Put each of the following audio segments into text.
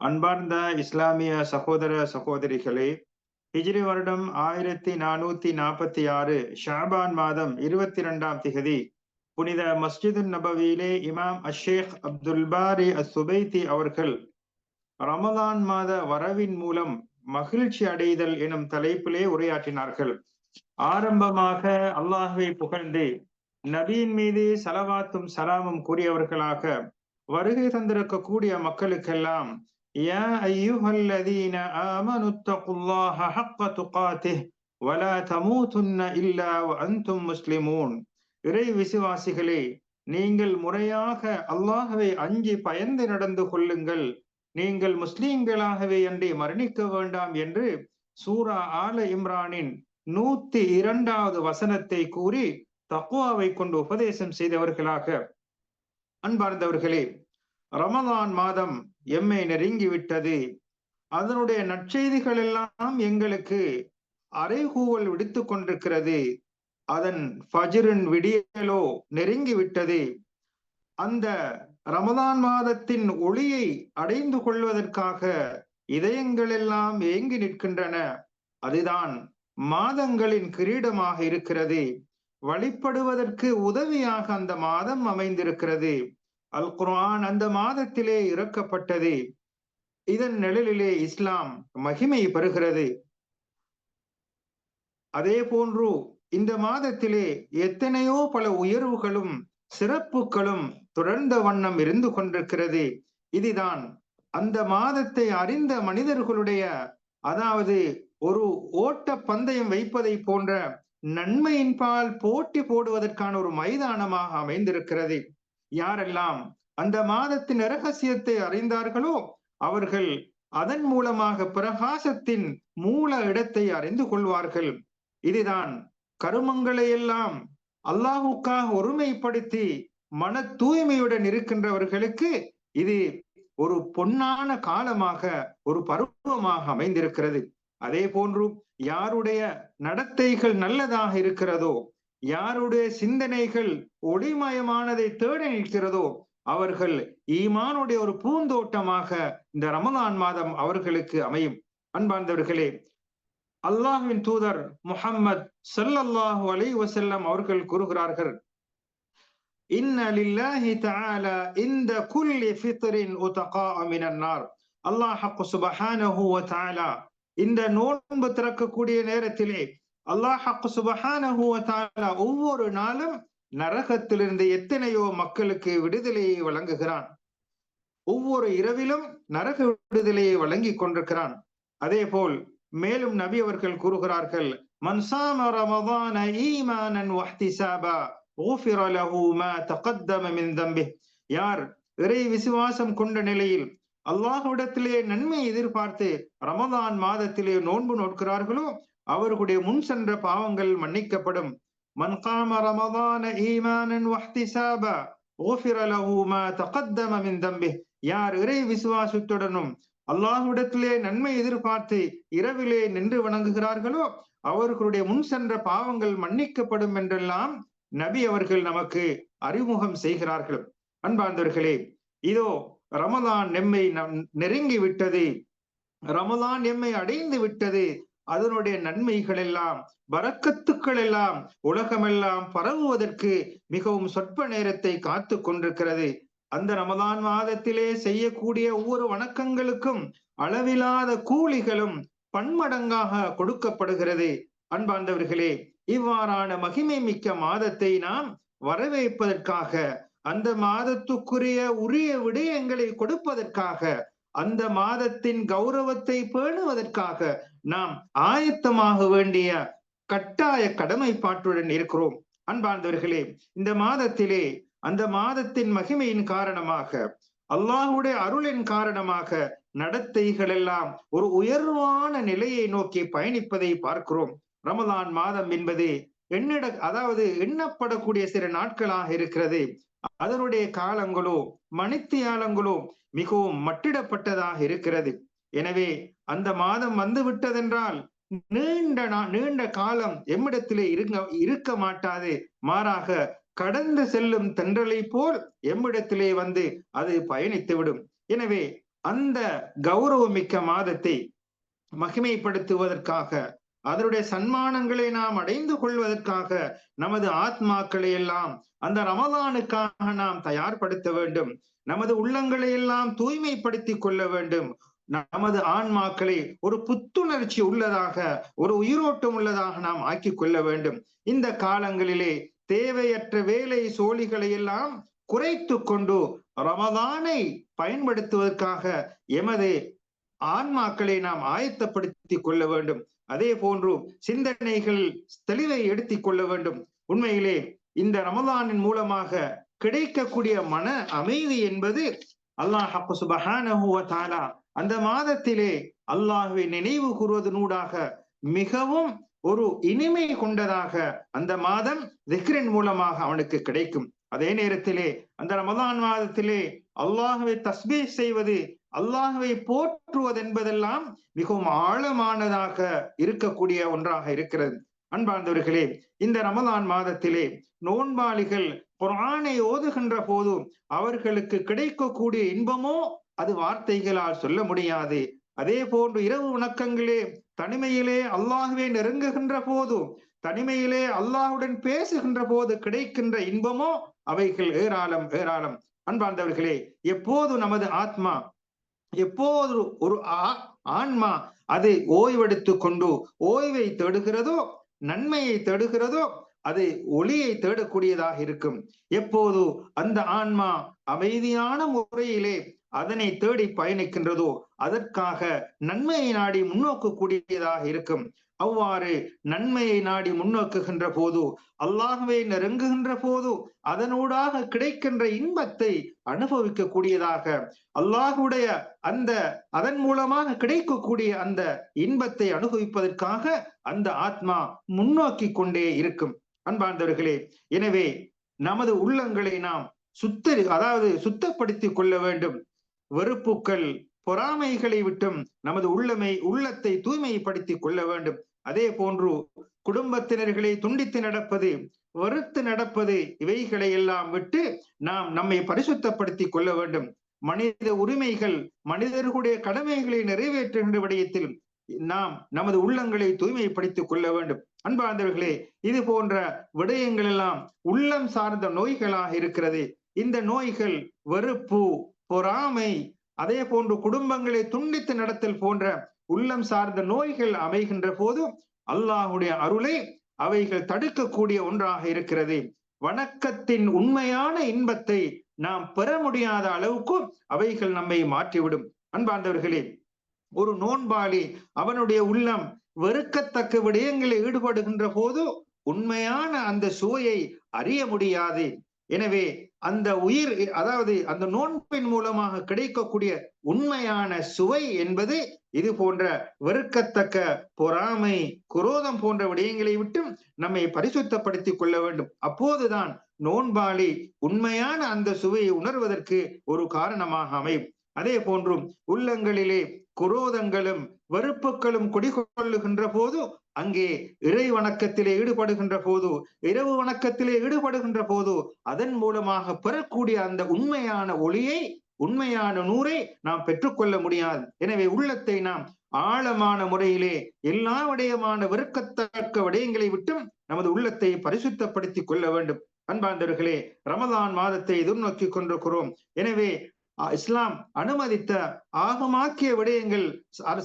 அன்பார்ந்த இஸ்லாமிய சகோதர சகோதரிகளே ஹிஜ்ரி வருடம் ஆயிரத்தி நானூத்தி நாற்பத்தி ஆறு ஷாபான் மாதம் இருபத்தி இரண்டாம் திகதி புனித மஸ்ஜிது நபவியிலே இமாம் அஷேக் அப்துல் பாரி அசுபைத்தி அவர்கள் ரமதான் மாத வரவின் மூலம் மகிழ்ச்சி அடைதல் எனும் தலைப்பிலே உரையாற்றினார்கள். ஆரம்பமாக அல்லாஹுவை புகழ்ந்து நபியின் மீது சலவாத்தும் சலாமும் கூறியவர்களாக வருகை தந்திருக்கக்கூடிய மக்களுக்கெல்லாம் يا أيها الذين آمنوا اتقوا الله حق تقاته ولا تموتن إلا وأنتم مسلمون இறை விசுவாசிகளே நீங்கள் முறையாக அல்லாஹவை அஞ்சி பயந்து நடந்து கொள்ளுங்கள் நீங்கள் முஸ்லிம்களாகவே அன்றி மரணிக்க வேண்டாம் என்று சூரா ஆல இம்ரானின் நூத்தி இரண்டாவது வசனத்தை கூறி தக்குவாவை கொண்டு உபதேசம் செய்தவர்களாக அன்பார்ந்தவர்களே ரமதான் மாதம் எம்மை நெருங்கி விட்டது அதனுடைய நற்செய்திகள் எல்லாம் எங்களுக்கு அரைகூவல் விடுத்து கொண்டிருக்கிறது. அதன் ஃபஜிரின் விடியலோ நெருங்கி விட்டது அந்த ரமதான் மாதத்தின் ஒளியை அடைந்து கொள்வதற்காக இதயங்கள் எல்லாம் ஏங்கி நிற்கின்றன. அதுதான் மாதங்களின் கிரீடமாக இருக்கிறது. வழிபடுவதற்கு உதவியாக அந்த மாதம் அமைந்திருக்கிறது. அல் குர்ஆன் அந்த மாதத்திலே இறக்கப்பட்டது. இதன் நிழலிலே இஸ்லாம் மகிமை பெறுகிறது. அதே போன்று இந்த மாதத்திலே எத்தனையோ பல உயர்வுகளும் சிறப்புகளும் தொடர்ந்த வண்ணம் இருந்து கொண்டிருக்கிறது. இதுதான் அந்த மாதத்தை அறிந்த மனிதர்களுடைய அதாவது ஒரு ஓட்ட பந்தயம் வைப்பதை போன்ற நன்மையின்பால் போட்டி போடுவதற்கான ஒரு மைதானமாக அமைந்திருக்கிறது. யாரெல்லாம் அந்த மாதத்தின் ரகசியத்தை அறிந்தார்களோ அவர்கள் அதன் மூலமாக பிரகாசத்தின் மூல இடத்தை அறிந்து கொள்வார்கள். இதுதான் கருமங்களை எல்லாம் அல்லாஹுக்காக ஒருமைப்படுத்தி மன தூய்மையுடன் இருக்கின்றவர்களுக்கு இது ஒரு பொன்னான காலமாக ஒரு பருவமாக அமைந்திருக்கிறது. அதே போன்று யாருடைய நடத்தைகள் நல்லதாக இருக்கிறதோ யாருடைய சிந்தனைகள் ஒளிமயமானதை தேட நிற்கிறதோ அவர்கள் ஈமானுடைய ஒரு பூந்தோட்டமாக இந்த ரமதான் மாதம் அவர்களுக்கு அமையும். அன்பார்ந்தவர்களே அல்லாஹுவின் தூதர் முஹம்மத் சல்லல்லாஹு அலை வசல்லம் அவர்கள் கூறுகிறார்கள் இந்த குல்லி ஃபித்ரின் அல்லாஹ் சுபஹானஹு இந்த நோன்பு திறக்கக்கூடிய நேரத்திலே அல்லாஹ் சுபஹான ஒவ்வொரு நாளும் நரகத்திலிருந்து எத்தனையோ மக்களுக்கு விடுதலையை வழங்குகிறான். ஒவ்வொரு இரவிலும் நரக விடுதலையை வழங்கி கொண்டிருக்கிறான். அதே போல் மேலும் நபி அவர்கள் கூறுகிறார்கள் மன்சாம ரமதான ஈமானன் வஹ்திசாபா ஊஃபிர லஹு மா தகத்தம மின் தம்பி யார் இறை விசுவாசம் கொண்ட நிலையில் அல்லாஹ்விடத்திலே நன்மை எதிர்பார்த்து ரமதான் மாதத்திலே நோன்பு நோட்கிறார்களோ அவர்களுடைய முன் சென்ற பாவங்கள் மன்னிக்கப்படும். மன் காம ரமதான ஈமானன் வஹ்திசாபா ஊஃபிர லஹு மா தகத்தம மின் தம்பி. யார் இறை விசுவாசத்துடனும் அல்லாஹ்விடத்திலே நன்மை எதிர்பார்த்து இரவிலே நின்று வணங்குகிறார்களோ அவர்களுடைய முன் சென்ற பாவங்கள் மன்னிக்கப்படும் என்றெல்லாம் நபி அவர்கள் நமக்கு அறிமுகம் செய்கிறார்கள். அன்பார்ந்தவர்களே இதோ ரமதான் எம்மை நெருங்கி விட்டது ரமதான் எம்மை அடைந்து விட்டது அதனுடைய நன்மைகள் எல்லாம் வரக்கத்துக்கள் எல்லாம் உலகமெல்லாம் பரவுவதற்கு மிகவும் சொற்ப நேரத்தை காத்து கொண்டிருக்கிறது. அந்த ரமதான் மாதத்திலே செய்யக்கூடிய ஒவ்வொரு வணக்கங்களுக்கும் அளவிலாத கூலிகளும் பன்மடங்காக கொடுக்கப்படுகிறது. அன்பார்ந்தவர்களே இவ்வாறான மகிமை மிக்க மாதத்தை நாம் வரவேற்பதற்காக அந்த மாதத்துக்குரிய உரிய விடயங்களை கொடுப்பதற்காக அந்த மாதத்தின் கௌரவத்தை பேணுவதற்காக நாம் ஆயத்தமாக வேண்டிய கட்டாய கடமைப்பாட்டுடன் இருக்கிறோம். அன்பார்ந்தவர்களே இந்த மாதத்திலே அந்த மாதத்தின் மகிமையின் காரணமாக அல்லாஹுடைய அருளின் காரணமாக நடத்தைகள் எல்லாம் ஒரு உயர்வான நிலையை நோக்கி பயணிப்பதை பார்க்கிறோம். ரமலான் மாதம் என்பது எண்ணிட அதாவது எண்ணப்படக்கூடிய சில நாட்களாக இருக்கிறது. அதனுடைய காலங்களோ மணித்தியாலங்களோ மிகவும் மட்டிடப்பட்டதாக இருக்கிறது. எனவே அந்த மாதம் வந்து விட்டதென்றால் நீண்ட நீண்ட காலம் எம்மிடத்திலே இருங்க இருக்க மாட்டாது. மாறாக கடந்து செல்லும் தென்றலை போல் எம்மிடத்திலே வந்து அது பயணித்து விடும் எனவே அந்த கௌரவமிக்க மாதத்தை மகிமைப்படுத்துவதற்காக அதனுடைய சன்மானங்களை நாம் அடைந்து கொள்வதற்காக நமது ஆத்மாக்களை எல்லாம் அந்த ரமலானுக்காக நாம் தயார்படுத்த வேண்டும். நமது உள்ளங்களை எல்லாம் தூய்மைப்படுத்திக் கொள்ள வேண்டும். நமது ஆன்மாக்களை ஒரு புத்துணர்ச்சி உள்ளதாக ஒரு உயிரோட்டம் உள்ளதாக நாம் ஆக்கி கொள்ள வேண்டும். இந்த காலங்களிலே தேவையற்ற வேலை சோழிகளை எல்லாம் குறைத்து கொண்டு ரமதானை பயன்படுத்துவதற்காக எமது ஆன்மாக்களை நாம் ஆயத்தப்படுத்திக் கொள்ள வேண்டும். அதே போன்று சிந்தனைகள் தெளிவை எடுத்துக் கொள்ள வேண்டும். உண்மையிலே இந்த ரமதானின் மூலமாக கிடைக்கக்கூடிய மன அமைதி என்பது அல்லாஹ் தாலா அந்த மாதத்திலே அல்லாஹுவை நினைவு கூறுவதனூடாக மிகவும் ஒரு இனிமை கொண்டதாக அந்த மாதம் திக்ரின் மூலமாக அவனுக்கு கிடைக்கும். அதே நேரத்திலே அந்த ரமதான் மாதத்திலே அல்லாஹுவை தஸ்பீ செய்வது அல்லாஹுவை போற்றுவது என்பதெல்லாம் மிகவும் ஆழமானதாக இருக்கக்கூடிய ஒன்றாக இருக்கிறது. அன்பார்ந்தவர்களே இந்த ரமதான் மாதத்திலே நோன்பாளிகள் குரானை ஓதுகின்ற போதும் அவர்களுக்கு கிடைக்கக்கூடிய இன்பமோ அது வார்த்தைகளால் சொல்ல முடியாது. அதே போன்று இரவு உணக்கங்களே தனிமையிலே அல்லாஹுவே நெருங்குகின்ற போதும் தனிமையிலே அல்லாஹுடன் பேசுகின்ற போது கிடைக்கின்ற இன்பமோ அவைகள் ஏராளம் ஏராளம். அன்பார்ந்தவர்களே எப்போது நமது ஆத்மா எப்போது ஒரு ஆன்மா அதை ஓய்வெடுத்து கொண்டு ஓய்வை தேடுகிறதோ நன்மையை தேடுகிறதோ அது ஒளியை தேடக்கூடியதாக இருக்கும். எப்போது அந்த ஆன்மா அமைதியான முறையிலே அதனை தேடி பயணிக்கின்றதோ அதற்காக நன்மையை நாடி முன்னோக்கக்கூடியதாக இருக்கும். அவ்வாறு நன்மையை நாடி முன்னோக்குகின்ற போது அல்லாகவே நெருங்குகின்ற போது அதனூடாக கிடைக்கின்ற இன்பத்தை அனுபவிக்கக்கூடியதாக அல்லாஹுடைய அந்த அதன் மூலமாக கிடைக்கக்கூடிய அந்த இன்பத்தை அனுபவிப்பதற்காக அந்த ஆத்மா முன்னோக்கி கொண்டே இருக்கும். அன்பார்ந்தவர்களே எனவே நமது உள்ளங்களை நாம் சுத்த அதாவது சுத்தப்படுத்திக் கொள்ள வேண்டும். வெறுப்புக்கள் பொறாமைகளை விட்டும் நமது உள்ளமை உள்ளத்தை தூய்மைப்படுத்திக் கொள்ள வேண்டும். அதே போன்று குடும்பத்தினர்களை துண்டித்து நடப்பது வெறுத்து நடப்பது இவைகளை எல்லாம் விட்டு நாம் நம்மை பரிசுத்தப்படுத்திக் கொள்ள வேண்டும். மனித உரிமைகள் மனிதர்களுடைய கடமைகளை நிறைவேற்றுகின்ற விடயத்தில் நாம் நமது உள்ளங்களை தூய்மைப்படுத்திக் கொள்ள வேண்டும். அன்பார்ந்தவர்களே இது போன்ற விடயங்கள் எல்லாம் உள்ளம் சார்ந்த நோய்களாக இருக்கிறது. இந்த நோய்கள் வெறுப்பு பொறாமை அதே போன்று குடும்பங்களை துண்டித்து நடத்தல் போன்ற உள்ளம் சார்ந்த நோய்கள் அமைகின்ற போது அல்லாஹுடைய அருளை அவைகள் தடுக்கக்கூடிய ஒன்றாக இருக்கிறது. வணக்கத்தின் உண்மையான இன்பத்தை நாம் பெற முடியாத அளவுக்கு அவைகள் நம்மை மாற்றிவிடும். அன்பார்ந்தவர்களே ஒரு நோன்பாளி அவனுடைய உள்ளம் வெறுக்கத்தக்க விடயங்களில் ஈடுபடுகின்ற போது உண்மையான அந்த சுவையை அறிய முடியாது. எனவே அந்த உயிர் அதாவது அந்த நோன்பின் மூலமாக கிடைக்கக்கூடிய உண்மையான சுவை என்பது இது போன்ற வெறுக்கத்தக்க பொறாமை குரோதம் போன்ற விடயங்களை விட்டும் நம்மை பரிசுத்தப்படுத்திக் கொள்ள வேண்டும். அப்போதுதான் நோன்பாளி உண்மையான அந்த சுவையை உணர்வதற்கு ஒரு காரணமாக அமையும். அதே போன்றும் உள்ளங்களிலே குரோதங்களும் வெறுப்புகளும் குடிகொள்ளுகின்ற போது அங்கே இறை வணக்கத்திலே ஈடுபடுகின்ற போது இரவு வணக்கத்திலே ஈடுபடுகின்ற போது அதன் மூலமாக பெறக்கூடிய அந்த உண்மையான ஒளியை உண்மையான நூரை நாம் பெற்றுக்கொள்ள முடியாது. எனவே உள்ளத்தை நாம் ஆழமான முறையிலே எல்லா விடயமான வெறுக்கத்தக்க விடயங்களை விட்டும் நமது உள்ளத்தை பரிசுத்தப்படுத்திக் கொள்ள வேண்டும். அன்பாந்தவர்களே ரமதான் மாதத்தை எதிர்நோக்கி கொண்டிருக்கிறோம். எனவே இஸ்லாம் அனுமதித்த ஆகமாக்கிய விடயங்கள்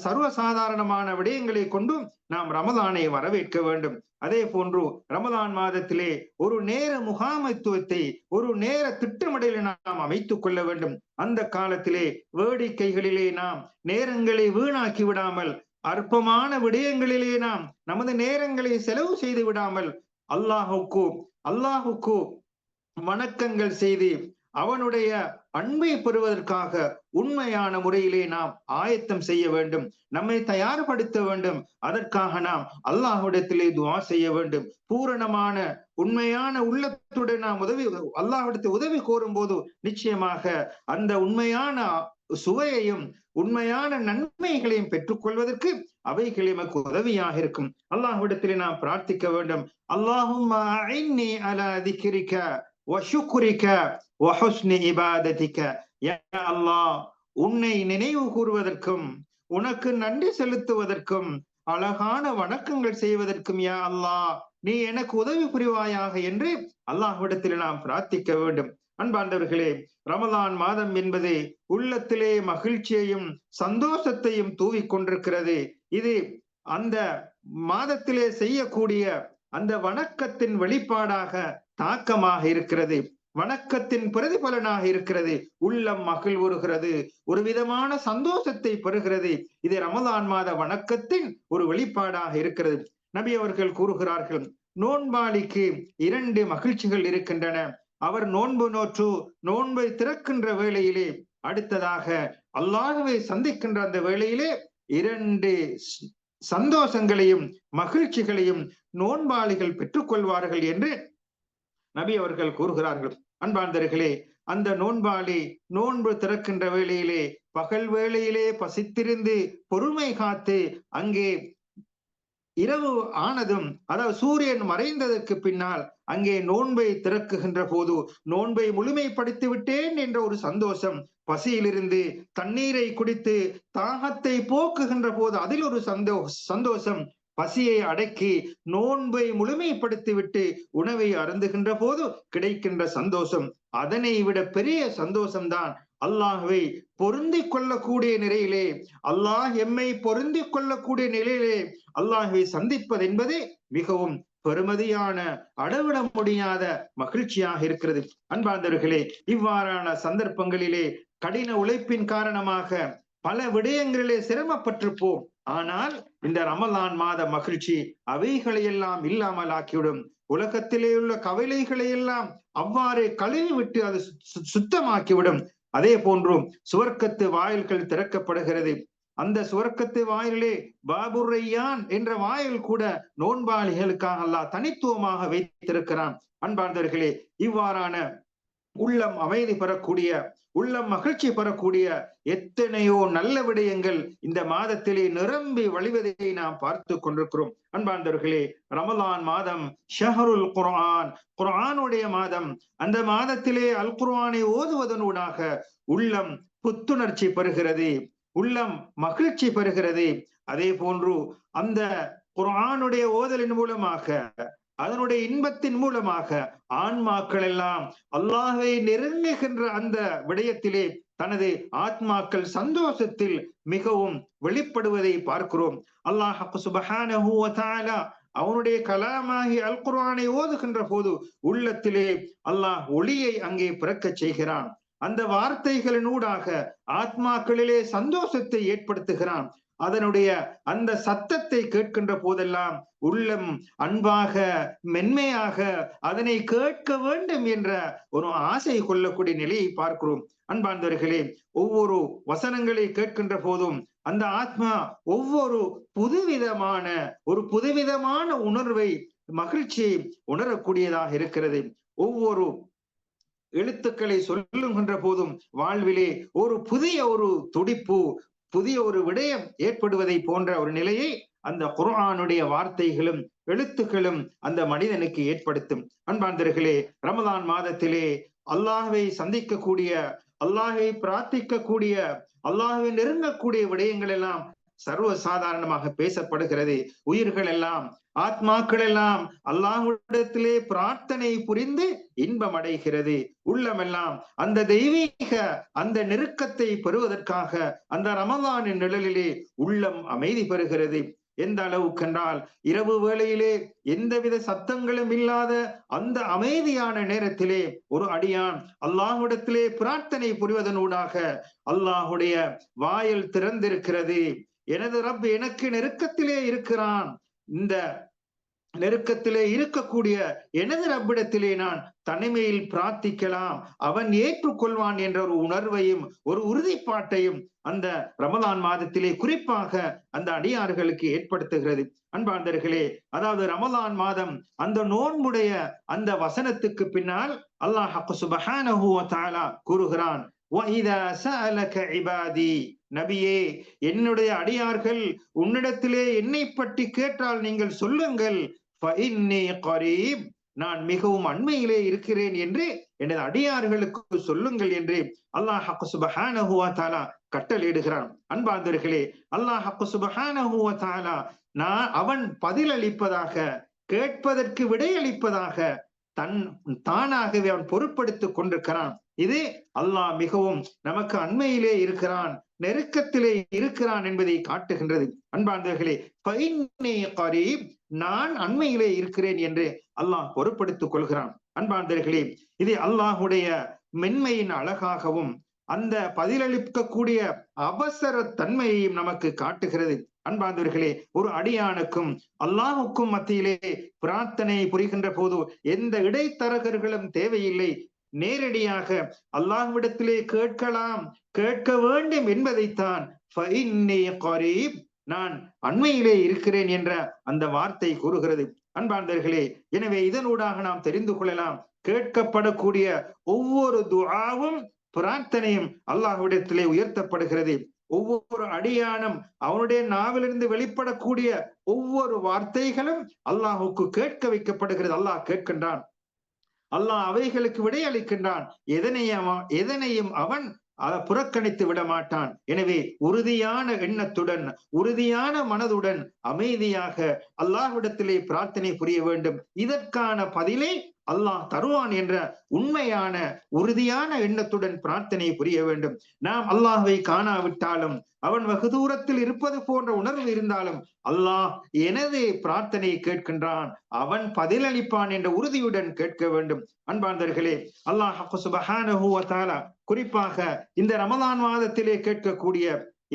சர்வசாதாரணமான விடயங்களை கொண்டும் நாம் ரமதானை வரவேற்க வேண்டும். அதே போன்று ரமதான் மாதத்திலே ஒரு நேர முகாமைத்துவத்தை ஒரு நேர திட்டமிடலை நாம் அமைத்துக் கொள்ள வேண்டும். அந்த காலத்திலே வேடிக்கைகளிலே நாம் நேரங்களை வீணாக்கி விடாமல் அற்பமான விடயங்களிலே நாம் நமது நேரங்களை செலவு செய்து விடாமல் அல்லாஹுக்கு அல்லாஹுக்கு வணக்கங்கள் செய்து அவனுடைய அன்பை பெறுவதற்காக உண்மையான முறையிலே நாம் ஆயத்தம் செய்ய வேண்டும். நம்மை தயார்படுத்த வேண்டும். அதற்காக நாம் அல்லாஹ்விடத்திலே துவா செய்ய வேண்டும். பூரணமான உண்மையான உள்ளத்துடன் நாம் உதவி அல்லாஹ்விடத்தில் உதவி கோரும் போது நிச்சயமாக அந்த உண்மையான சுவையையும் உண்மையான நன்மைகளையும் பெற்றுக்கொள்வதற்கு அவைகள் எமக்கு உதவியாக இருக்கும். அல்லாஹ்விடத்திலே நாம் பிரார்த்திக்க வேண்டும். அல்லாஹும் அலா திக்ரிக வஷுக்ரிக வஹுஸ்னி இபாததிக யா அல்லாஹ் உன்னை நினைவு கூறுவதற்கும் உனக்கு நன்றி செலுத்துவதற்கும் அழகான வணக்கங்கள் செய்வதற்கும் யா அல்லாஹ் நீ எனக்கு உதவி புரிவாயாக என்று அல்லாஹ்விடத்தில் நாம் பிரார்த்திக்க வேண்டும். அன்பாண்டவர்களே ரமதான் மாதம் என்பது உள்ளத்திலே மகிழ்ச்சியையும் சந்தோஷத்தையும் தூவி கொண்டிருக்கிறது. இது அந்த மாதத்திலே செய்யக்கூடிய அந்த வணக்கத்தின் வெளிப்பாடாக தாக்கமாக இருக்கிறது. வணக்கத்தின் பிரதிபலனாக இருக்கிறது. உள்ளம் மகிழ்வுறுகிறது. ஒரு விதமான சந்தோஷத்தை பெறுகிறது. இது ரமதான் மாத வணக்கத்தின் ஒரு வெளிப்பாடாக இருக்கிறது. நபி அவர்கள் கூறுகிறார்கள் நோன்பாளிக்கு இரண்டு மகிழ்ச்சிகள் இருக்கின்றன. அவர் நோன்பு நோற்று நோன்பை திறக்கின்ற வேளையிலே அடுத்ததாக அல்லாஹுவை சந்திக்கின்ற அந்த வேளையிலே இரண்டு சந்தோஷங்களையும் மகிழ்ச்சிகளையும் நோன்பாளிகள் பெற்றுக்கொள்வார்கள் என்று நபி அவர்கள் கூறுகிறார்கள். அன்பாந்தர்களே அந்த நோன்பாளி நோன்பு திறக்கின்ற வேளையிலே பகல் வேளையிலே பசித்திருந்து பொறுமை காத்து அங்கே இரவு ஆனதும் அதாவது சூரியன் மறைந்ததற்கு பின்னால் அங்கே நோன்பை திறக்குகின்ற போது நோன்பை முழுமைப்படுத்தி விட்டேன் என்ற ஒரு சந்தோஷம் பசியிலிருந்து தண்ணீரை குடித்து தாகத்தை போக்குகின்ற போது அதில் ஒரு சந்தோ சந்தோஷம் பசியை அடக்கி நோன்பை முழுமைப்படுத்தி விட்டு உணவை அருந்துகின்ற போது கிடைக்கின்ற சந்தோஷம். அதனை விட பெரிய சந்தோஷம்தான் அல்லாஹுவை பொருந்தி கொள்ளக்கூடிய நிலையிலே அல்லாஹ் எம்மை பொருந்தி கொள்ளக்கூடிய நிலையிலே அல்லாஹுவை சந்திப்பது என்பது மிகவும் பெருமதியான அளவிட முடியாத மகிழ்ச்சியாக இருக்கிறது. அன்பார்ந்தவர்களே இவ்வாறான சந்தர்ப்பங்களிலே கடின உழைப்பின் காரணமாக பல விடயங்களிலே சிரமப்பட்டிருப்போம். ஆனால் இந்த ரமலான் மாத மகிழ்ச்சி அவைகளையெல்லாம் இல்லாமல் ஆக்கிவிடும் உலகத்திலே உள்ள கவலைகளை எல்லாம் அவ்வாறு கழுவி விட்டு அது சுத்தமாக்கிவிடும். அதே போன்றும் சுவர்க்கத்து வாயில்கள் திறக்கப்படுகிறது. அந்த சுவர்க்கத்து வாயிலே பாபுரையான் என்ற வாயில் கூட நோன்பாளிகளுக்காக அல்லாஹ் தனித்துவமாக வைத்திருக்கிறான். அன்பார்ந்தவர்களே இவ்வாறான உள்ளம் அமைதி பெறக்கூடிய உள்ளம் மகிழ்ச்சி பெறக்கூடிய எத்தனையோ நல்ல விடயங்கள் இந்த மாதத்திலே நிரம்பி வழிவதை நாம் பார்த்து கொண்டிருக்கிறோம். அன்பார்ந்தவர்களே ரமலான் மாதம் ஷஹருல் குர்ஆன். குர்ஆனுடைய மாதம் அந்த மாதத்திலே அல் குர்ஆனை ஓதுவதனூடாக உள்ளம் புத்துணர்ச்சி பெறுகிறது உள்ளம் மகிழ்ச்சி பெறுகிறது. அதே போன்று அந்த குர்ஆனுடைய ஓதலின் மூலமாக அதனுடைய இன்பத்தின் மூலமாக ஆன்மாக்கள் எல்லாம் அல்லாஹை நெருங்குகின்ற அந்த விடயத்திலே தனது ஆத்மாக்கள் சந்தோஷத்தில் மிகவும் வெளிப்படுவதை பார்க்கிறோம். அல்லாஹ் சுபஹானஹு அவனுடைய கலாமாகி அல் குர்ஆனை ஓதுகின்ற போது உள்ளத்திலே அல்லாஹ் ஒளியை அங்கே பிறக்கச் செய்கிறான். அந்த வார்த்தைகளினூடாக ஆத்மாக்களிலே சந்தோஷத்தை ஏற்படுத்துகிறான். அதனுடைய அந்த சத்தத்தை கேட்கின்ற போதெல்லாம் உள்ளம் அன்பாக மென்மையாக அதனை கேட்க வேண்டும் என்ற ஒரு ஆசை கொள்ளக்கூடிய நிலையை பார்க்கிறோம். அன்பார்ந்தவர்களே ஒவ்வொரு வசனங்களை கேட்கின்ற போதும் அந்த ஆத்மா ஒவ்வொரு புதுவிதமான ஒரு புதுவிதமான உணர்வை மகிழ்ச்சியை உணரக்கூடியதாக இருக்கிறது. ஒவ்வொரு எழுத்துக்களை சொல்லுகின்ற போதும் வாழ்விலே ஒரு புதிய ஒரு துடிப்பு புதிய ஒரு விடயம் ஏற்படுவதை போன்ற ஒரு நிலையை அந்த குரானுடைய வார்த்தைகளும் எழுத்துக்களும் அந்த மனிதனுக்கு ஏற்படுத்தும். அன்பாந்தர்களே ரமதான் மாதத்திலே அல்லாஹுவை சந்திக்கக்கூடிய அல்லாஹை பிரார்த்திக்கக்கூடிய அல்லாஹுவை நெருங்கக்கூடிய விடயங்கள் எல்லாம் சர்வ சாதாரணமாக பேசப்படுகிறது. உயிர்கள் எல்லாம் ஆத்மாக்கள் எல்லாம் அல்லாஹுடத்திலே பிரார்த்தனை புரிந்து இன்பம் அடைகிறது உள்ளமெல்லாம் அந்த தெய்வீக அந்த நெருக்கத்தை பெறுவதற்காக அந்த ரமதானின் நிழலிலே உள்ளம் அமைதி பெறுகிறது. எந்த அளவுக்கென்றால் இரவு வேளையிலே எந்தவித சத்தங்களும் இல்லாத அந்த அமைதியான நேரத்திலே ஒரு அடியான் அல்லாஹுடத்திலே பிரார்த்தனை புரிவதனூடாக அல்லாஹுடைய வாயில் திறந்திருக்கிறது. எனது ரப் எனக்கு நெருக்கத்திலே இருக்கிறான். இந்த நெருக்கத்திலே இருக்கக்கூடிய எனது ரப்பிடத்திலே நான் தனிமையில் பிரார்த்திக்கலாம். அவன் ஏற்றுக்கொள்வான் என்ற ஒரு உணர்வையும் ஒரு உறுதிப்பாட்டையும் அந்த ரமதான் மாதத்திலே குறிப்பாக அந்த அடியார்களுக்கு ஏற்படுத்துகிறது. அன்பாந்தர்களே அதாவது ரமதான் மாதம் அந்த நோன்புடைய அந்த வசனத்துக்கு பின்னால் அல்லாஹ் சுபஹானஹு கூறுகிறான். நபியே என்னுடைய அடியார்கள் உன்னிடத்திலே என்னை பற்றி கேட்டால் நீங்கள் சொல்லுங்கள். நான் மிகவும் அண்மையிலே இருக்கிறேன் என்று எனது அடியார்களுக்கு சொல்லுங்கள் என்று அல்லாஹ் ஹக்கு சுபஹானஹுவா தாலா கட்டளையிடுகிறான். அன்பாந்தர்களே அல்லாஹ் ஹக்கு சுபஹானஹுவா தாலா நான் அவன் பதிலளிப்பதாக கேட்பதற்கு விடையளிப்பதாக தன் தானாகவே அவன் பொருட்படுத்திக் கொண்டிருக்கிறான். இது அல்லாஹ் மிகவும் நமக்கு அண்மையிலே இருக்கிறான் நெருக்கத்திலே இருக்கிறான் என்பதை காட்டுகின்றது. அன்பார்ந்தவர்களே கரீப் நான் அண்மையிலே இருக்கிறேன் என்று அல்லாஹ் பொருட்படுத்திக் கொள்கிறான். அன்பார்ந்தவர்களே இது அல்லாஹுடைய மென்மையின் அழகாகவும் அந்த பதிலளிக்கக்கூடிய அவசர தன்மையையும் நமக்கு காட்டுகிறது. அன்பார்ந்தவர்களே ஒரு அடியானுக்கும் அல்லாஹுக்கும் மத்தியிலே பிரார்த்தனை புரிகின்ற போது எந்த இடைத்தரகர்களும் தேவையில்லை. நேரடியாக அல்லாஹ்விடத்திலே கேட்கலாம். கேட்க வேண்டும் என்பதைத்தான். நான் அண்மையிலே இருக்கிறேன் என்ற அந்த வார்த்தை கூறுகிறது. அன்பார்ந்தர்களே எனவே இதனூடாக நாம் தெரிந்து கொள்ளலாம். கேட்கப்படக்கூடிய ஒவ்வொரு துஆவும் பிரார்த்தனையும் அல்லாஹ்விடத்திலே உயர்த்தப்படுகிறது. ஒவ்வொரு அடியானும் அவனுடைய நாவிலிருந்து வெளிப்படக்கூடிய ஒவ்வொரு வார்த்தைகளும் அல்லாஹுக்கு கேட்க வைக்கப்படுகிறது. அல்லாஹ் கேட்கின்றான். அல்லாஹ் அவைகளுக்கு விடையளிக்கின்றான் எதனையும் எதனையும் அவன் புறக்கணித்து விட மாட்டான். எனவே உறுதியான எண்ணத்துடன் உறுதியான மனதுடன் அமைதியாக அல்லாஹ்விடத்திலே பிரார்த்தனை புரிய வேண்டும். இதற்கான பதிலை அல்லாஹ் தருவான் என்ற உண்மையான உறுதியான எண்ணத்துடன் பிரார்த்தனை புரிய வேண்டும். நாம் அல்லாஹை காணாவிட்டாலும் அவன் வெகு தூரத்தில் இருப்பது போன்ற உணர்வு இருந்தாலும் அல்லாஹ் எனது பிரார்த்தனையை கேட்கின்றான். அவன் பதிலளிப்பான் என்ற உறுதியுடன் கேட்க வேண்டும். அன்பார்ந்தர்களே அல்லாஹ் சுபஹானஹூவத்தாலா குறிப்பாக இந்த ரமதான் மாதத்திலே கேட்கக்கூடிய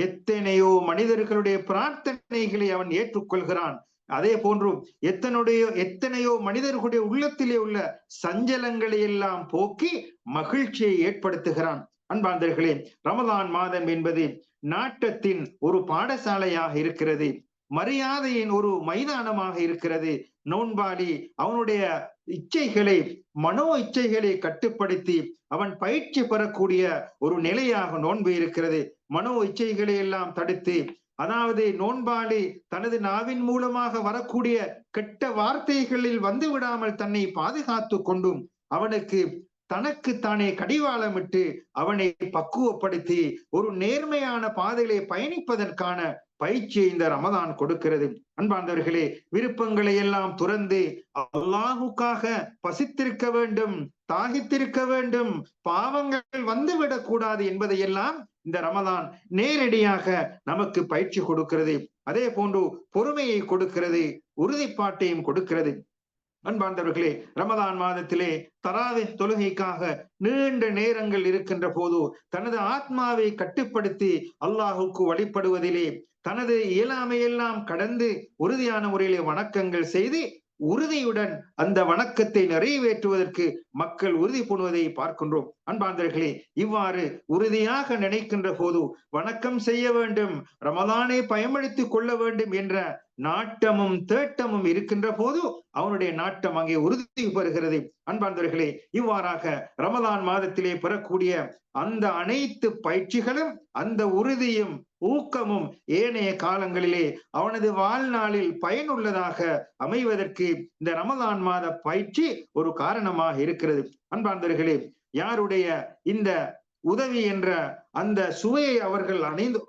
எத்தனையோ மனிதர்களுடைய பிரார்த்தனைகளை அவன் ஏற்றுக்கொள்கிறான். அதே போன்று எத்தனுடைய எத்தனையோ மனிதர்களுடைய உள்ளத்திலே உள்ள சஞ்சலங்களை எல்லாம் போக்கி மகிழ்ச்சியை ஏற்படுத்துகிறான். அன்பாந்தர்களே ரமதான் மாதம் என்பது நாட்டத்தின் ஒரு பாடசாலையாக இருக்கிறது. மரியாதையின் ஒரு மைதானமாக இருக்கிறது. நோன்பாளி அவனுடைய இச்சைகளை மனோ இச்சைகளை கட்டுப்படுத்தி அவன் பயிற்சி பெறக்கூடிய ஒரு நிலையாக நோன்பு இருக்கிறது. மனோ இச்சைகளை எல்லாம் தடுத்து அதாவது நோன்பாளி தனது நாவின் மூலமாக வரக்கூடிய கெட்ட வார்த்தைகளில் வந்து விடாமல் தன்னை பாதுகாத்து கொண்டும் அவனுக்கு தனக்கு தானே கடிவாளமிட்டு அவனை பக்குவப்படுத்தி ஒரு நேர்மையான பாதையிலே பயணிப்பதற்கான பயிற்சியை இந்த ரமதான் கொடுக்கிறது. அன்பார்ந்தவர்களே விருப்பங்களை எல்லாம் துறந்து அல்லாஹுக்காக பசித்திருக்க வேண்டும் தாகித்திருக்க வேண்டும் பாவங்கள் வந்துவிடக் கூடாது என்பதையெல்லாம் இந்த ரமதான் நேரடியாக நமக்கு பயிற்சி கொடுக்கிறது. அதே போன்று பொறுமையை கொடுக்கிறது உறுதிப்பாட்டையும் கொடுக்கிறது. அன்பார்ந்தவர்களே ரமதான் மாதத்திலே தராவி தொழுகைக்காக நீண்ட நேரங்கள் இருக்கின்ற போது தனது ஆத்மாவை கட்டுப்படுத்தி அல்லாஹுக்கு வழிபடுவதிலே தனது இயலாமையெல்லாம் கடந்து உறுதியான முறையிலே வணக்கங்கள் செய்து உறுதியுடன் அந்த வணக்கத்தை நிறைவேற்றுவதற்கு மக்கள் உறுதி பூணுவதை பார்க்கின்றோம். அன்பாந்தர்களே இவ்வாறு உறுதியாக நினைக்கின்ற போது வணக்கம் செய்ய வேண்டும் ரமதானை பயன்படுத்திக் கொள்ள வேண்டும் என்ற நாட்டமும் தேட்டமும் இருக்கின்ற போது அவனுடைய நாட்டம் அங்கே உறுதி பெறுகிறது. அன்பாந்தர்களே இவ்வாறாக ரமதான் மாதத்திலே பெறக்கூடிய அந்த அனைத்து பயிற்சிகளும் அந்த உறுதியும் ஊக்கமும் ஏனைய காலங்களிலே அவனது வாழ்நாளில் பயனுள்ளதாக அமைவதற்கு இந்த ரமதான் மாத பயிற்சி ஒரு காரணமாக இருக்கிறது. அன்பாந்தர்களே யாருடைய இந்த உதவி என்ற அந்த சுவையை அவர்கள் அணைந்து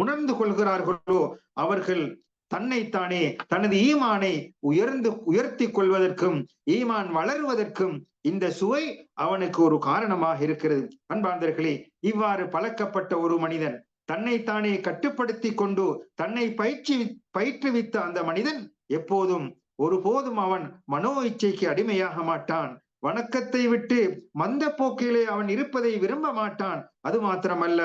உணர்ந்து கொள்கிறார்களோ அவர்கள் தன்னைத்தானே தனது ஈமானை உயர்ந்து உயர்த்தி கொள்வதற்கும் ஈமான் வளருவதற்கும் இந்த சுவை அவனுக்கு ஒரு காரணமாக இருக்கிறது. அன்பார்ந்தர்களே இவ்வாறு பழக்கப்பட்ட ஒரு மனிதன் தன்னை தானே கட்டுப்படுத்தி கொண்டு தன்னை பயிற்சி பயிற்றுவித்த அந்த மனிதன் எப்போதும் ஒருபோதும் அவன் மனோ இச்சைக்கு அடிமையாக மாட்டான். வணக்கத்தை விட்டு மந்த போக்கிலே அவன் இருப்பதை விரும்ப மாட்டான். அது மாத்திரமல்ல.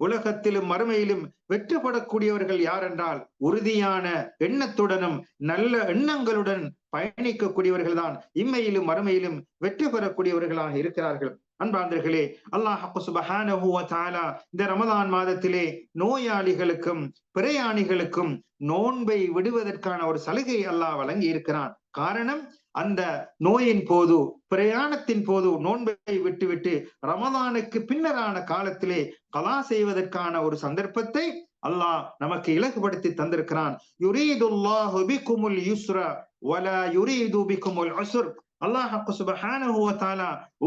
உலகத்திலும் மறுமையிலும் வெற்றுப்படக்கூடியவர்கள் யார் என்றால் உறுதியான எண்ணத்துடனும் நல்ல எண்ணங்களுடன் பயணிக்கக்கூடியவர்கள் தான் இம்மையிலும் மறுமையிலும் வெற்றி பெறக்கூடியவர்களாக இருக்கிறார்கள். அன்பாந்தர்களே அல்லாஹ் சுபஹானஹு இந்த ரமதான் மாதத்திலே நோயாளிகளுக்கும் பிரயாணிகளுக்கும் நோன்பை விடுவதற்கான ஒரு சலுகை அல்லாஹ் வழங்கி இருக்கிறான் காரணம் அந்த நோயின் போது பிரயாணத்தின் போது நோன்பை விட்டுவிட்டு ரமதானுக்கு பின்னரான காலத்திலே கலா செய்வதற்கான ஒரு சந்தர்ப்பத்தை அல்லாஹ் நமக்கு இலகுபடுத்தி தந்திருக்கிறான். யுரீதுல்லாஹு பிகுமுல் யுஸ்ரா வலா யுரீது பிகுமுல் அசுர் அல்லாஹ் சுபஹானஹு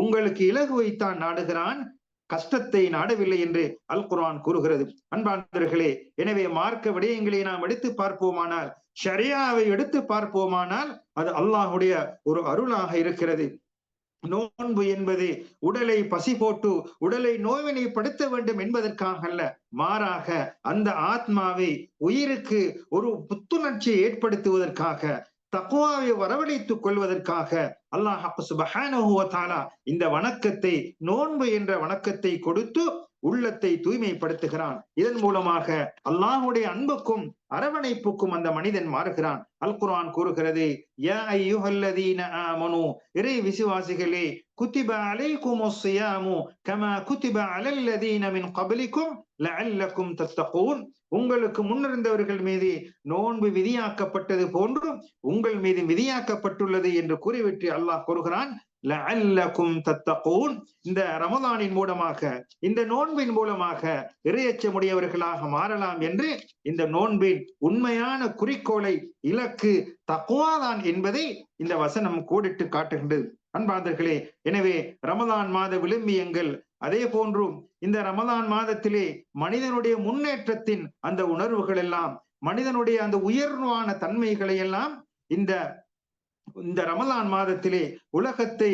உங்களுக்கு இலகு வைத்தான் நாடுகிறான். கஷ்டத்தை நாடவில்லை என்று அல் குர்ஆன் கூறுகிறது. அன்பானவர்களே எனவே மார்க்க விடயங்களை நாம் எடுத்து பார்ப்போமானால் ஷரியாவை எடுத்து பார்ப்போமானால் அது அல்லாஹுடைய ஒரு அருளாக இருக்கிறது. நோன்பு என்பது உடலை பசி போட்டு உடலை நோய்வினைப்படுத்த வேண்டும் என்பதற்காக அல்ல மாறாக அந்த ஆத்மாவை உயிருக்கு ஒரு புத்துணர்ச்சியை ஏற்படுத்துவதற்காக தக்குவாவை வரவழைத்துக் கொள்வதற்காக அல்லாஹ் சுபஹானஹு இந்த வணக்கத்தை நோன்பு என்ற வணக்கத்தை கொடுத்து உள்ளத்தை தூய்மைப்படுத்துகிறான். இதன் மூலமாக அல்லாஹுடைய அன்புக்கும் அரவணைப்புக்கும் அந்த மனிதன் மாறுகிறான். அல்குரான் கூறுகிறது ஆமனு இறை விசுவாசிகளே குத்திப அலைக்கும் கமா குத்திப அலல்லதீன மின் லஅல்லக்கும் தத்தகூன். உங்களுக்கு முன்னிருந்தவர்கள் மீது நோன்பு விதியாக்கப்பட்டது போன்றும் உங்கள் மீது விதியாக்கப்பட்டுள்ளது என்று கூறிவிட்டு அல்லாஹ் கூறுகிறான் தத்தகூன். இந்த ரமதானின் மூலமாக இந்த நோன்பின் மூலமாக இறையச்சமுடையவர்களாக மாறலாம் என்று இந்த நோன்பின் உண்மையான குறிக்கோளை இலக்கு தக்குவாதான் என்பதை இந்த வசனம் கோடிட்டு காட்டுகின்றது. அன்பாந்தர்களே எனவே ரமதான் மாத விளிம்பியங்கள் அதே போன்றும் இந்த ரமதான் மாதத்திலே மனிதனுடைய முன்னேற்றத்தின் அந்த உணர்வுகள் எல்லாம் மனிதனுடைய அந்த உயர்வான தன்மைகளை எல்லாம் இந்த இந்த ரமலான் மாதத்திலே உலகத்தை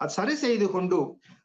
சரி செய்து கொண்டு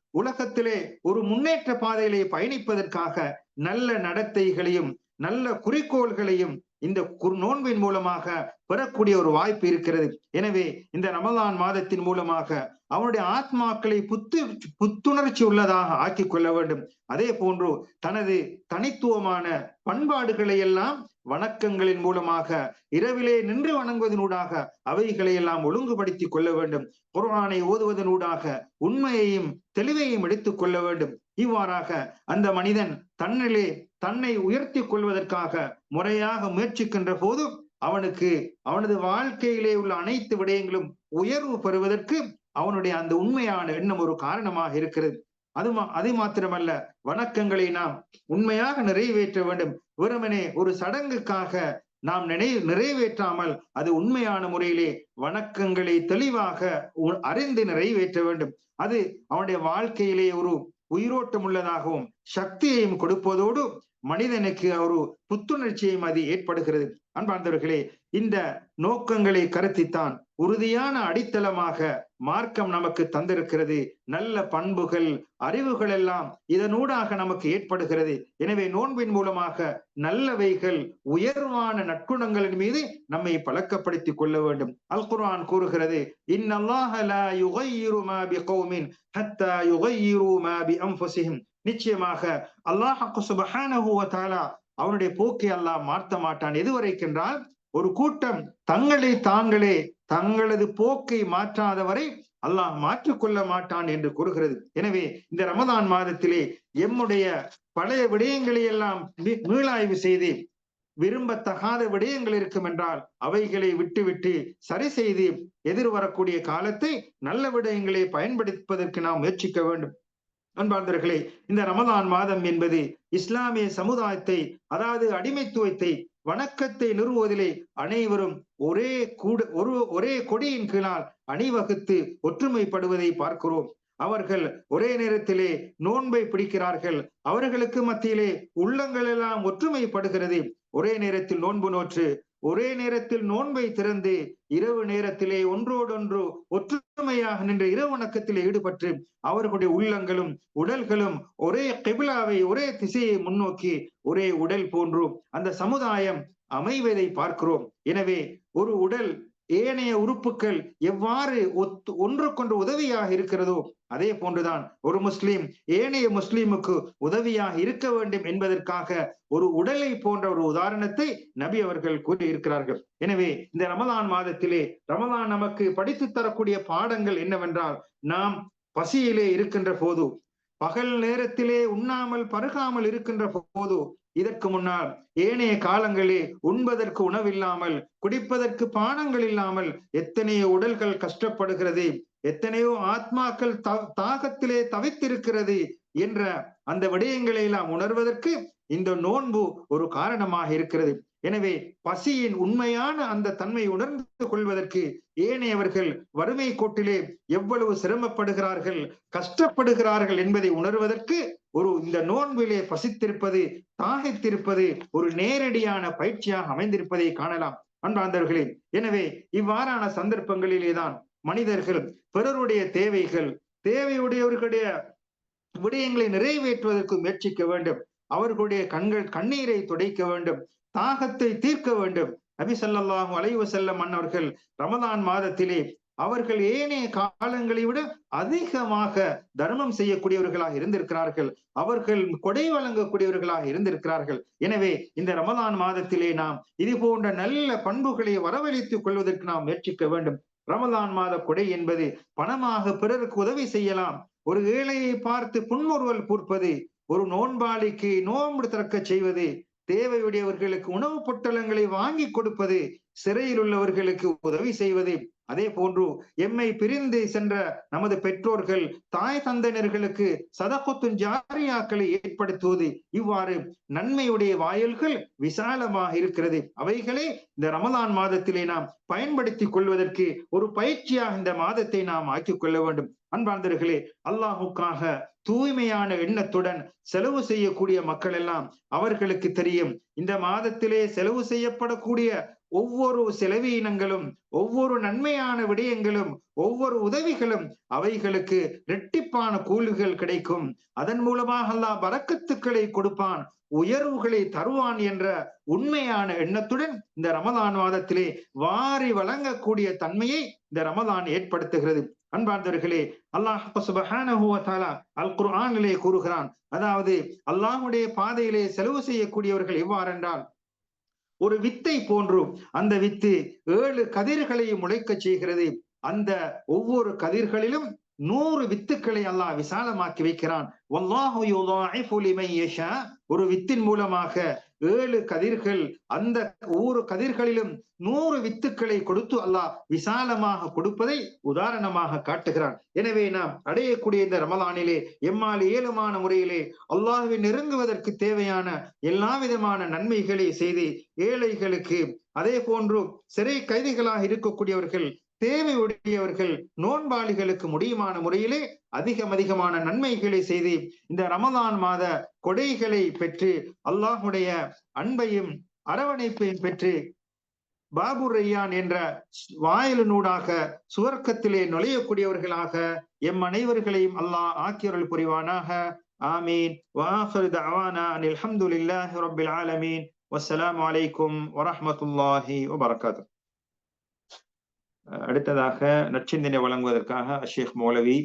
உலகத்திலே ஒரு முன்னேற்ற பாதையிலே பயணிப்பதற்காக நல்ல நடத்தைகளையும் நல்ல குறிக்கோள்களையும் இந்த நோன்பின் மூலமாக பெறக்கூடிய ஒரு வாய்ப்பு இருக்கிறது. எனவே இந்த ரமலான் மாதத்தின் மூலமாக அவனுடைய ஆத்மாக்களை புத்து புத்துணர்ச்சி உள்ளதாக ஆக்கி கொள்ள வேண்டும். அதே போன்று தனது தனித்துவமான பண்பாடுகளை எல்லாம் வணக்கங்களின் மூலமாக இரவிலே நின்று வணங்குவதனூடாக அவைகளை எல்லாம் ஒழுங்குபடுத்தி கொள்ள வேண்டும். குரானை ஓதுவதனூடாக உண்மையையும் தெளிவையும் எடுத்துக் கொள்ள வேண்டும். இவ்வாறாக அந்த மனிதன் தன்னிலே தன்னை உயர்த்தி கொள்வதற்காக முறையாக முயற்சிக்கின்ற போது அவனுக்கு அவனது வாழ்க்கையிலே உள்ள அனைத்து விடயங்களும் உயர்வு பெறுவதற்கு அவனுடைய அந்த உண்மையான எண்ணம் ஒரு காரணமாக இருக்கிறது. அது அது மாத்திரமல்ல வணக்கங்களை நாம் உண்மையாக நிறைவேற்ற வேண்டும். வெறுமனே ஒரு சடங்குக்காக நாம் நினை நிறைவேற்றாமல் அது உண்மையான முறையிலே வணக்கங்களை தெளிவாக அறிந்து நிறைவேற்ற வேண்டும். அது அவனுடைய வாழ்க்கையிலே ஒரு உயிரோட்டம் உள்ளதாகவும் சக்தியையும் கொடுப்பதோடு மனிதனுக்கு ஒரு புத்துணர்ச்சியையும் அது ஏற்படுகிறது. அன்பார்ந்தவர்களே இந்த நோக்கங்களை கருத்தித்தான் உறுதியான அடித்தளமாக மார்க்கம் நமக்கு தந்திருக்கிறது. நல்ல பண்புகள் அறிவுகள் எல்லாம் இதனூடாக நமக்கு ஏற்படுகிறது. எனவே நோன்பின் மூலமாக நல்லவைகள் உயர்வான நற்குணங்களின் மீது நம்மை பழக்கப்படுத்திக் கொள்ள வேண்டும். அல் குர்ஆன் கூறுகிறது நிச்சயமாக அல்லாஹ் சுபஹானஹு வ அவனுடைய போக்கை அல்லாஹ் மாற்ற மாட்டான். எதுவரைக்கென்றால் ஒரு கூட்டம் தங்களை தாங்களே தங்களது போக்கை மாற்றாதவரை அல்லாஹ் மாற்றிக்கொள்ள மாட்டான் என்று கூறுகிறது. எனவே இந்த ரமதான் மாதத்திலே எம்முடைய பழைய விடயங்களை எல்லாம் மீளாய்வு செய்து விரும்பத்தகாத விடயங்கள் இருக்கும் என்றால் அவைகளை விட்டுவிட்டு சரி செய்து எதிர்வரக்கூடிய காலத்தை நல்ல விடயங்களை பயன்படுத்துவதற்கு நாம் முயற்சிக்க வேண்டும். அன்பார்ந்தர்களே இந்த ரமதான் மாதம் என்பது இஸ்லாமிய சமுதாயத்தை அதாவது அடிமைத்துவத்தை வணக்கத்தை நிறுவுவதிலே அனைவரும் ஒரே கூட ஒரு ஒரே கொடியின் கீழால் அணிவகுத்து ஒற்றுமைப்படுவதை பார்க்கிறோம். அவர்கள் ஒரே நேரத்திலே நோன்பை பிடிக்கிறார்கள். அவர்களுக்கு மத்தியிலே உள்ளங்கள் எல்லாம் ஒற்றுமைப்படுகிறது. ஒரே நேரத்தில் நோன்பு நோற்று ஒரே நேரத்தில் நோன்பை திறந்து இரவு நேரத்திலே ஒன்றோடொன்று ஒற்றுமையாக நின்ற இரவு வணக்கத்திலே ஈடுபட்டு அவர்களுடைய உள்ளங்களும் உடல்களும் ஒரே கெபிலாவை ஒரே திசையை முன்னோக்கி ஒரே உடல் போன்று அந்த சமுதாயம் அமைவதை பார்க்கிறோம். எனவே ஒரு உடல் ஏனைய உறுப்புகள் எவ்வாறு ஒத்து ஒன்றுக்கொன்று உதவியாக இருக்கிறதோ அதே போன்றுதான் ஒரு முஸ்லீம் ஏனைய முஸ்லீமுக்கு உதவியாக இருக்க வேண்டும் என்பதற்காக ஒரு உடலை போன்ற ஒரு உதாரணத்தை நபி அவர்கள் கூறியிருக்கிறார்கள். எனவே இந்த ரமதான் மாதத்திலே ரமதான் நமக்கு படித்து தரக்கூடிய பாடங்கள் என்னவென்றால் நாம் பசியிலே இருக்கின்ற போது பகல் நேரத்திலே உண்ணாமல் பருகாமல் இருக்கின்ற போது இதற்கு முன்னால் ஏனைய காலங்களே உண்பதற்கு உணவில்லாமல் குடிப்பதற்கு பானங்கள் இல்லாமல் எத்தனையோ உடல்கள் கஷ்டப்படுகிறது எத்தனையோ ஆத்மாக்கள் தாகத்திலே தவித்திருக்கிறது என்ற அந்த விடயங்களை எல்லாம் உணர்வதற்கு இந்த நோன்பு ஒரு காரணமாக இருக்கிறது. எனவே பசியின் உண்மையான அந்த தன்மை உணர்ந்து கொள்வதற்கு ஏனையவர்கள் வறுமை கோட்டிலே எவ்வளவு சிரமப்படுகிறார்கள் கஷ்டப்படுகிறார்கள் என்பதை உணர்வதற்கு ஒரு இந்த நோன்பிலே பசித்திருப்பது தாகித்திருப்பது ஒரு நேரடியான பயிற்சியாக அமைந்திருப்பதை காணலாம். அன்பாந்தவர்களே எனவே இவ்வாறான சந்தர்ப்பங்களிலேதான் மனிதர்கள் பிறருடைய தேவைகள் தேவையுடையவர்களுடைய விடயங்களை நிறைவேற்றுவதற்கு முயற்சிக்க வேண்டும். அவர்களுடைய கண்கள் கண்ணீரை துடைக்க வேண்டும். தாகத்தை தீர்க்க வேண்டும். நபி சல்லாஹூ அலைவ செல்லம் அன்னவர்கள் ரமதான் மாதத்திலே அவர்கள் ஏனைய காலங்களை விட அதிகமாக தர்மம் செய்யக்கூடியவர்களாக இருந்திருக்கிறார்கள். அவர்கள் கொடை வழங்கக்கூடியவர்களாக இருந்திருக்கிறார்கள். எனவே இந்த ரமதான் மாதத்திலே நாம் இது போன்ற நல்ல பண்புகளை வரவழைத்துக் கொள்வதற்கு நாம் முயற்சிக்க வேண்டும். ரமதான் மாத கொடை என்பது பணமாக பிறருக்கு உதவி செய்யலாம். ஒரு ஏழையை பார்த்து புன்முறுவல் கூர்ப்பது ஒரு நோன்பாளிக்கு நோன்பு திறக்க செய்வது தேவையுடையவர்களுக்கு உணவுப் பொட்டலங்களை வாங்கி கொடுப்பது சிறையில் உள்ளவர்களுக்கு உதவி செய்வது. அதே போன்று எம்மை பிரிந்து சென்ற நமது பெற்றோர்கள் தாய் தந்தையினர்களுக்கு சதகொத்தும் ஜாரியாக்களை ஏற்படுத்துவது இவ்வாறு நன்மையுடைய வாயில்கள் விசாலமாக இருக்கிறது. அவைகளே இந்த ரமலான் மாதத்திலே நாம் பயன்படுத்தி கொள்வதற்கு ஒரு பயிற்சியாக இந்த மாதத்தை நாம் ஆக்கிக் கொள்ள வேண்டும். அன்பார்ந்தர்களே அல்லாஹுக்காக தூய்மையான எண்ணத்துடன் செலவு செய்யக்கூடிய மக்கள் எல்லாம் அவர்களுக்கு தெரியும். இந்த மாதத்திலே செலவு செய்யப்படக்கூடிய ஒவ்வொரு செலவீனங்களும் ஒவ்வொரு நன்மையான விடயங்களும் ஒவ்வொரு உதவிகளும் அவைகளுக்கு இரட்டிப்பான கூலிகள் கிடைக்கும். அதன் மூலமாக அல்லாஹ் வரக்கத்துக்களை கொடுப்பான் உயர்வுகளை தருவான் என்ற உண்மையான எண்ணத்துடன் இந்த ரமதான் மாதத்திலே வாரி வழங்கக்கூடிய தன்மையை இந்த ரமதான் ஏற்படுத்துகிறது. அன்பார்ந்தவர்களே அல்லாஹ் அல் குர்ஆனிலே கூறுகிறான் அதாவது அல்லாஹுடைய பாதையிலே செலவு செய்யக்கூடியவர்கள் எவ்வாறென்றால் ஒரு வித்தை போன்றும் அந்த வித்து ஏழு கதிர்களை முளைக்க செய்கிறது. அந்த ஒவ்வொரு கதிர்களிலும் நூறு வித்துக்களை அல்லாஹ் விசாலமாக்கி வைக்கிறான். ஒரு வித்தின் மூலமாக ஏழு கதிர்கள் அந்த ஒவ்வொரு கதிர்களிலும் நூறு வித்துக்களை கொடுத்து அல்லாஹ் விசாலமாக கொடுப்பதை உதாரணமாக காட்டுகிறான். எனவே நாம் அடையக்கூடிய இந்த ரமலானிலே எம்மால் ஏழுமான முறையிலே அல்லாஹுவை நெருங்குவதற்கு தேவையான எல்லா விதமான நன்மைகளை செய்து ஏழைகளுக்கு அதே போன்று சிறை கைதிகளாக இருக்கக்கூடியவர்கள் தேவை உடையவர்கள் நோன்பாளிகளுக்கு முடியுமான முறையிலே அதிகம் அதிகமான நன்மைகளை செய்து இந்த ரமதான் மாத கொடைகளை பெற்று அல்லாஹுடைய அன்பையும் அரவணைப்பையும் பெற்று பாபு ரையான் என்ற வாயிலினூடாக சுவர்க்கத்திலே நுழையக்கூடியவர்களாக எம் அனைவர்களையும் அல்லாஹ் ஆக்கியவர்கள் புரிவானாக. ஆமீன். வாஹர் தவானா அனில் அல்ஹம்துலில்லாஹி ரப்பில் ஆலமீன். அடுத்ததாக நற்சிந்தனை வழங்குவதற்காக அஷேக் மௌலவி